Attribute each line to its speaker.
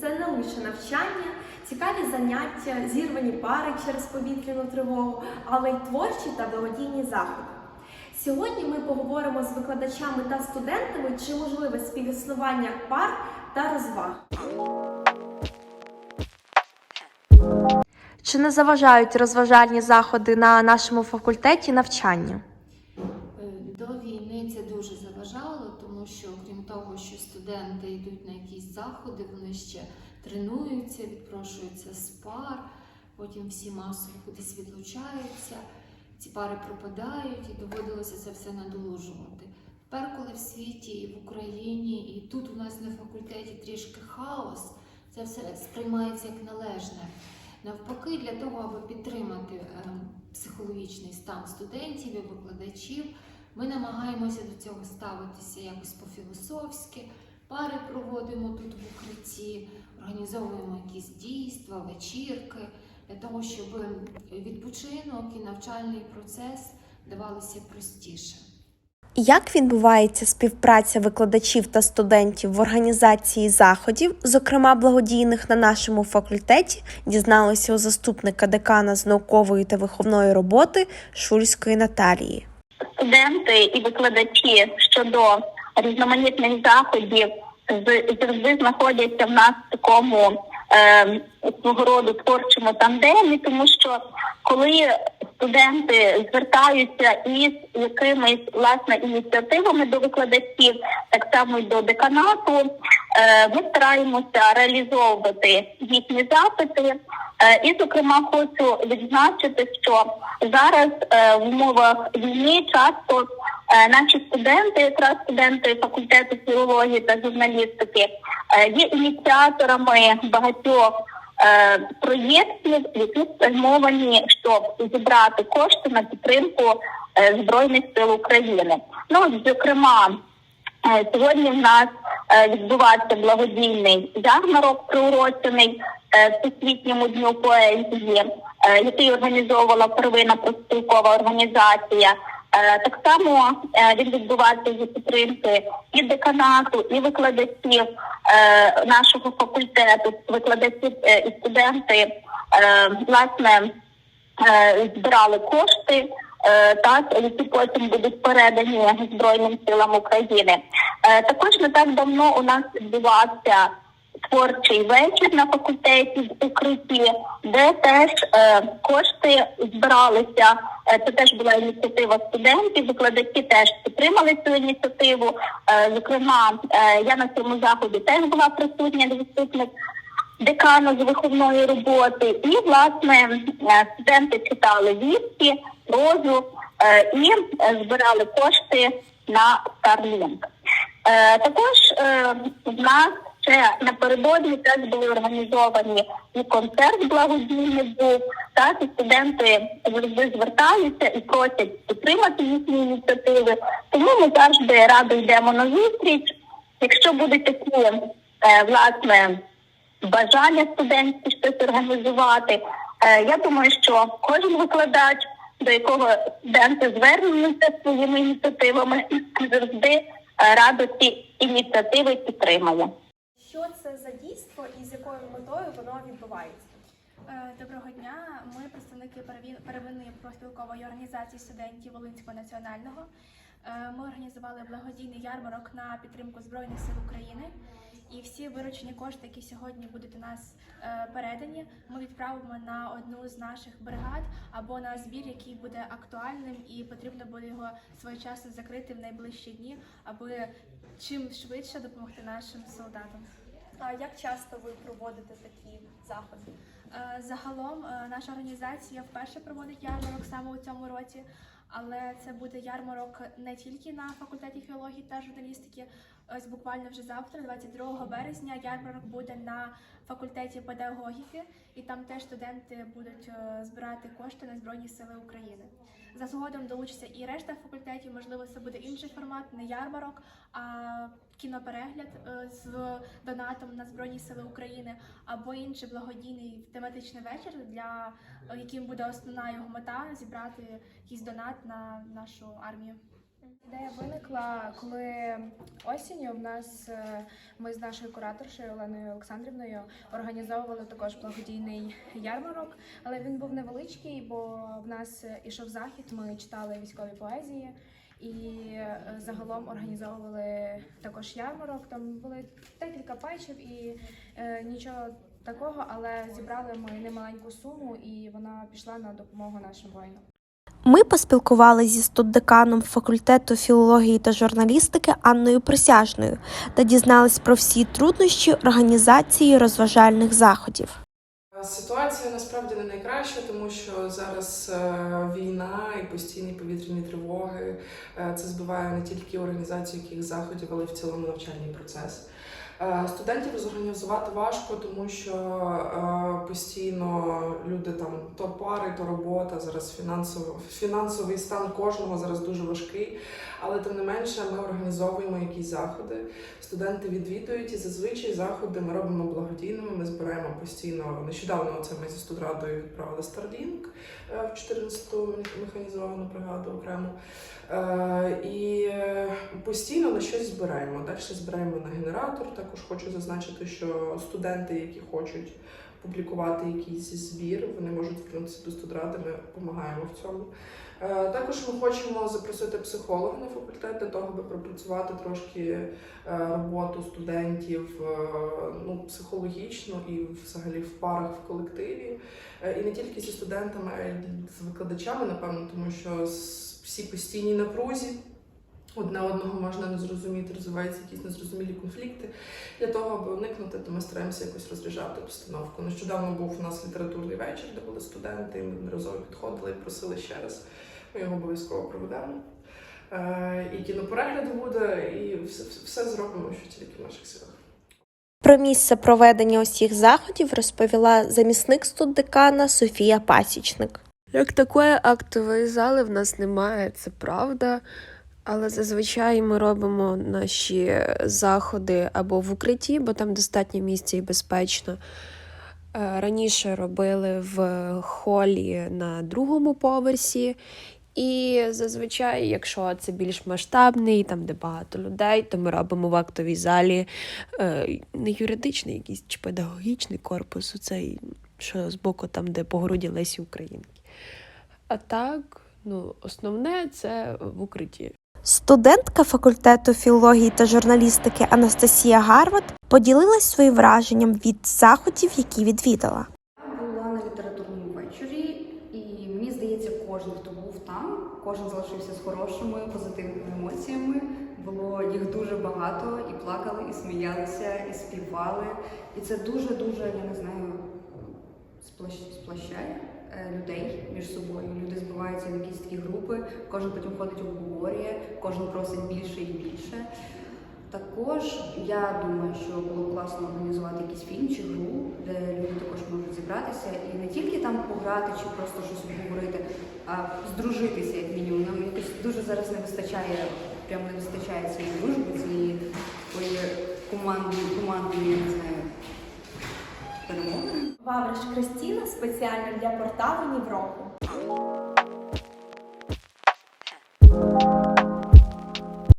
Speaker 1: це не лише навчання, цікаві заняття, зірвані пари через повітряну тривогу, але й творчі та благодійні заходи. Сьогодні ми поговоримо з викладачами та студентами, чи можливе співіснування пар та розваг. Чи не заважають розважальні заходи на нашому факультеті навчанню?
Speaker 2: Е, До війни це дуже заважало, тому що крім того, що студенти йдуть на якісь заходи, вони ще тренуються, відпрошуються з пар, потім всі масово кудись відлучаються, ці пари пропадають і доводилося це все надолужувати. Тепер, коли в світі і в Україні, і тут у нас на факультеті трішки хаос, це все сприймається як належне. Навпаки, для того, аби підтримати е, психологічний стан студентів і викладачів, ми намагаємося до цього ставитися якось по-філософськи. Пари проводимо тут в укритті, організовуємо якісь дійства, вечірки для того, щоб відпочинок і навчальний процес давалися простіше.
Speaker 1: Як відбувається співпраця викладачів та студентів в організації заходів, зокрема благодійних на нашому факультеті, дізналися у заступника декана з наукової та виховної роботи Шульської Наталії.
Speaker 3: Студенти і викладачі щодо різноманітних заходів завжди знаходяться в нас в такому е, роду творчому тандемі, тому що коли студенти звертаються із якимись власне ініціативами до викладачів, так само й до деканату, е, ми стараємося реалізовувати їхні запити. Е, І, зокрема, хочу відзначити, що зараз е, в умовах війни часто е, наші студенти, якраз студенти факультету філології та журналістики, є ініціаторами багатьох проєктів, які спрямовані, щоб зібрати кошти на підтримку збройних сил України. Ну, зокрема. Сьогодні в нас е, благодійний ярмарок, приурочений е, Всесвітньому дню поезії, е, який організовувала первинна профспілкова організація. Так само він відбувається за підтримки і деканату, і викладачів нашого факультету, викладачів е, і студенти власне збирали кошти, так які потім будуть передані Збройним силам України. Е, Також не так давно у нас відбувався творчий вечір на факультеті в укритті, де теж е, кошти збиралися. Е, Це теж була ініціатива студентів. Викладачі теж підтримали цю ініціативу. Е, Зокрема, е, я на цьому заході теж була присутня заступник декану з виховної роботи, і власне е, студенти читали вірші, прозу е, і е, збирали кошти на Starlink. Е, Також в нас ще напередодні теж були організовані і концерт благодійний був, так і студенти завжди звертаються і просять підтримати їхні ініціативи. Тому ми завжди радо йдемо на зустріч. Якщо будуть такі власне бажання студентські щось організувати. Я думаю, що кожен викладач, до якого студенти звернуться своїми ініціативами, завжди е, радо ці ініціативи підтримає.
Speaker 1: Що це за дійство і з якою метою воно відбувається?
Speaker 4: Е, Доброго дня. Ми представники первинної профспілкової організації студентів Волинського національного. Е, Ми організували благодійний ярмарок на підтримку Збройних сил України. І всі виручені кошти, які сьогодні будуть у нас е, передані, ми відправимо на одну з наших бригад або на збір, який буде актуальним, і потрібно буде його своєчасно закрити в найближчі дні, аби чим швидше допомогти нашим солдатам.
Speaker 1: А як часто ви проводите такі заходи?
Speaker 4: Е, Загалом е, наша організація вперше проводить ярмарок саме у цьому році, але це буде ярмарок не тільки на факультеті філології та журналістики. Ось буквально вже завтра, 22 березня, ярмарок буде на факультеті педагогіки, і там теж студенти будуть е, збирати кошти на Збройні Сили України. За згодом долучиться і решта факультетів. Можливо, це буде інший формат, не ярмарок, а кіноперегляд е, з донатом на Збройні Сили України або інший благодійний тематичний вечір, для яким буде основна його мета зібрати якийсь донат на нашу армію.
Speaker 5: Ідея виникла, коли осінню в нас е, ми з нашою кураторшею Оленою Олександрівною організовували також благодійний ярмарок, але він був невеличкий, бо в нас ішов захід. Ми читали військові поезії і е, загалом організовували також ярмарок. Там були декілька печів і е, нічого такого, але зібрали ми немаленьку суму, і вона пішла на допомогу нашим воїнам.
Speaker 6: Ми поспілкувалися зі студдеканом факультету філології та журналістики Анною Присяжною та дізнались про всі труднощі організації розважальних заходів.
Speaker 7: Ситуація насправді не найкраща, тому що зараз е, війна і постійні повітряні тривоги. Е, Це збиває не тільки організацію яких заходів, але й в цілому навчальний процес. Е, Студентів зорганізувати важко, тому що е, постійно люди там то пари, то робота. Зараз фінансово фінансовий стан кожного зараз дуже важкий. Але тим не менше ми організовуємо якісь заходи. Студенти відвідують і зазвичай заходи ми робимо благодійними. Ми збираємо постійно. Нещодавно це ми зі студрадою відправили Starlink е, в 14-ту механізовану бригаду окремо. Е, І постійно на щось збираємо. Далі збираємо на генератор. Також хочу зазначити, що студенти, які хочуть публікувати якийсь збір, вони можуть звернутися до студради. Ми допомагаємо в цьому. Е, Також ми хочемо запросити психолога на факультет для того, аби пропрацювати трошки е, роботу студентів е, ну, психологічно і взагалі в парах в колективі. І не тільки зі студентами, а й з викладачами, напевно, тому що всі постійні напрузі. Одне одного можна не зрозуміти, розвиваються якісь незрозумілі конфлікти. Для того, аби уникнути, то ми стараємося якось розряджати обстановку. Нещодавно був у нас літературний вечір, де були студенти, і ми неодноразово підходили і просили ще раз. Ми його обов'язково проведемо. Е, І кіноперегляд буде, і все, все зробимо, що тільки в наших силах.
Speaker 6: Про місце проведення усіх заходів розповіла замісник студдекана Софія Пасічник.
Speaker 8: Як такої актової зали в нас немає, це правда. Але зазвичай ми робимо наші заходи або в укритті, бо там достатньо місця і безпечно. Е, Раніше робили в холі на другому поверсі. І зазвичай, якщо це більш масштабний, там де багато людей, то ми робимо в актовій залі е, не юридичний якийсь чи педагогічний корпус, оцей, що збоку там, де по городі Лесі Українки. А так, ну, основне це в укритті.
Speaker 6: Студентка факультету філології та журналістики Анастасія Гарват поділилась своїм враженням від заходів, які відвідала.
Speaker 9: Була на літературному вечорі, і мені здається, кожен, хто був там, кожен залишився з хорошими позитивними емоціями. Було їх дуже багато, і плакали, і сміялися, і співали. І це дуже дуже, я не знаю, сплощ- сплощає людей між собою. Люди збиваються в якісь такі групи, кожен потім ходить обговорює, кожен просить більше і більше. Також я думаю, що було б класно організувати якийсь фільм чи гру, де люди також можуть зібратися і не тільки там пограти чи просто щось обговорити, а здружитися як мінімум. Нам якось дуже зараз не вистачає, прямо не вистачає цієї дружби, цієї такої командної, командної, я не знаю, перемоги.
Speaker 6: Вавриш Кристіна спеціально для порталу Нівроку.